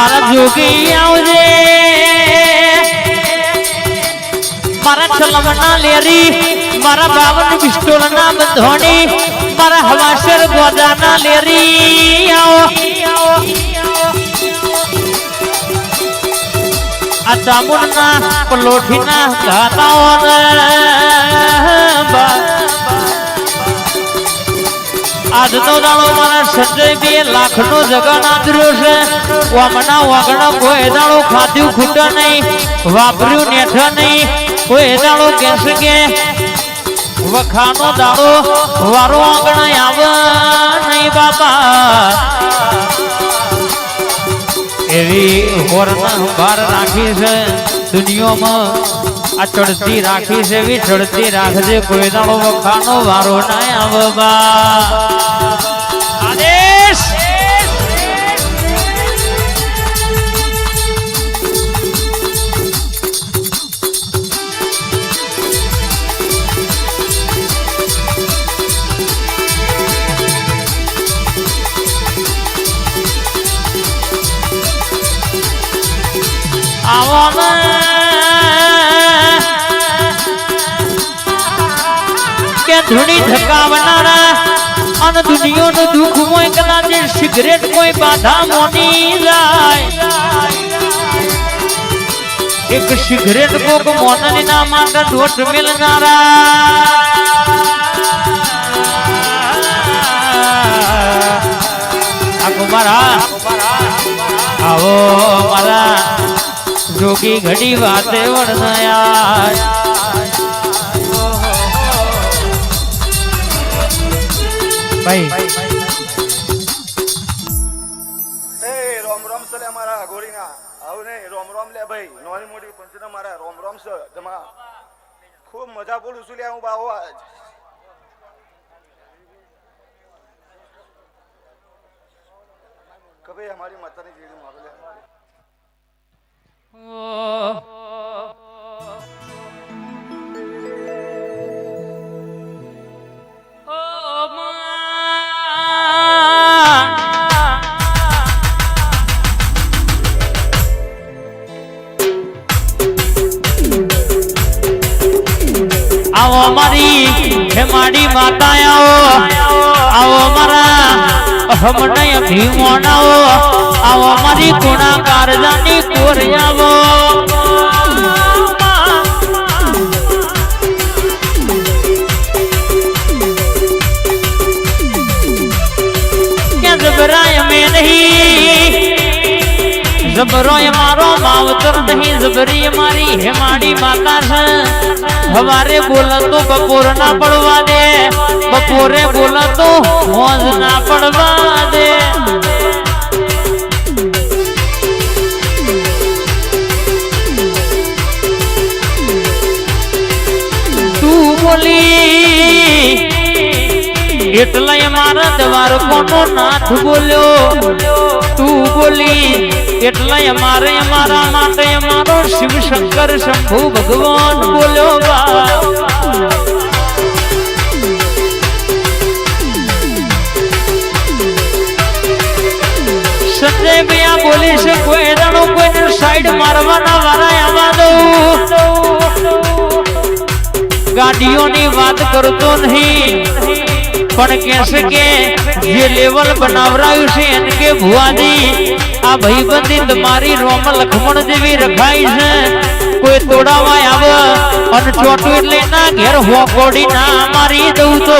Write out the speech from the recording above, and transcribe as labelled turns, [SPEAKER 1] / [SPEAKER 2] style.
[SPEAKER 1] મારા જોગી આવજે મારા છલમના લેરી મારા બાવન પિસ્તોલ ના બંધોણી મારા હવાસર ગોદાના લેરી આવો આ ચામુંડના પલોઠીના ગાતાઓ આજનો દાડો મારા સંજય બે લાખ નો જગન આદર્યો છે. વામના વાગણ કોઈ દાડો ખાધ્યું ખૂટે નહીં, વાપર્યું નેઠ નહીં. કોઈ દાડો કેસ કે વખાનો દાડો વારો આંગણ આવે નહીં બાપા. એવી હોરના ભાર રાખી છે. દુનિયામાં આ ચડતી રાખી છે વિછડતી રાખજે, કોઈ દાડો વખાનો વારો ના આવવા. આદેશ! આવો ને ધૂણી થકાવનારા અને દુનિયાનું દુઃખ મોય કદાચ સિગરેટ કોઈ બાધા મોની જાય એક સિગરેટ કોક મોનની ના માટે દોટ મિલનારા આ કુમારા આવો મારા જોગી ઘડી વાતે વર્ણયા ભાઈ.
[SPEAKER 2] એ રોમ રોમ છે લે મારા ગોરીના આવું રોમ રોમ લે ભાઈ. નોની મોટી પંચના મારા રોમ રોમ છે. જમા. ખૂબ મજા પડું છું લે હું બાવો આજ. કભે અમારી માતાની જેડી મારે લે.
[SPEAKER 1] આવો મારી હે માડી માતા આવો આવો મારા હમણય ભીમોનાઓ, આવો મારી ગુણાકાર જાની કોરિયાવો કે જબરાય મે નહીં? જબરો એ મારો માવતર નહીં જબરી મારી હેમાડી માતા છે હવારે બોલતો બપોર ના પડવા દે. બપોરે બોલતો હોજ ના પડવા દે. તું બોલી, એટલે મારા દ્વાર કોનો નાથ બોલ્યો? તું બોલી એટલે અમારે અમારા માટે અમારો શિવ શંકર શંભુ ભગવાન બોલ્યો બા. સંજય ભૈયા બોલી છે, કોઈ એનાનો કોઈને સાઈડ મારવાના વારા દઉં. ગાડીઓની વાત કરતો નહીં, પણ કહેશે કે જે લેવલ બનાવરાયું છે, એને કે ભુવાજી આ ભાઈબંધી તમારી રોમ લખમણ જેવી રખાય છે. કોઈ તોડાવાય આવે અને ચોટું એટલે ના ઘેર હોકોડી ના મારી દઉં તો.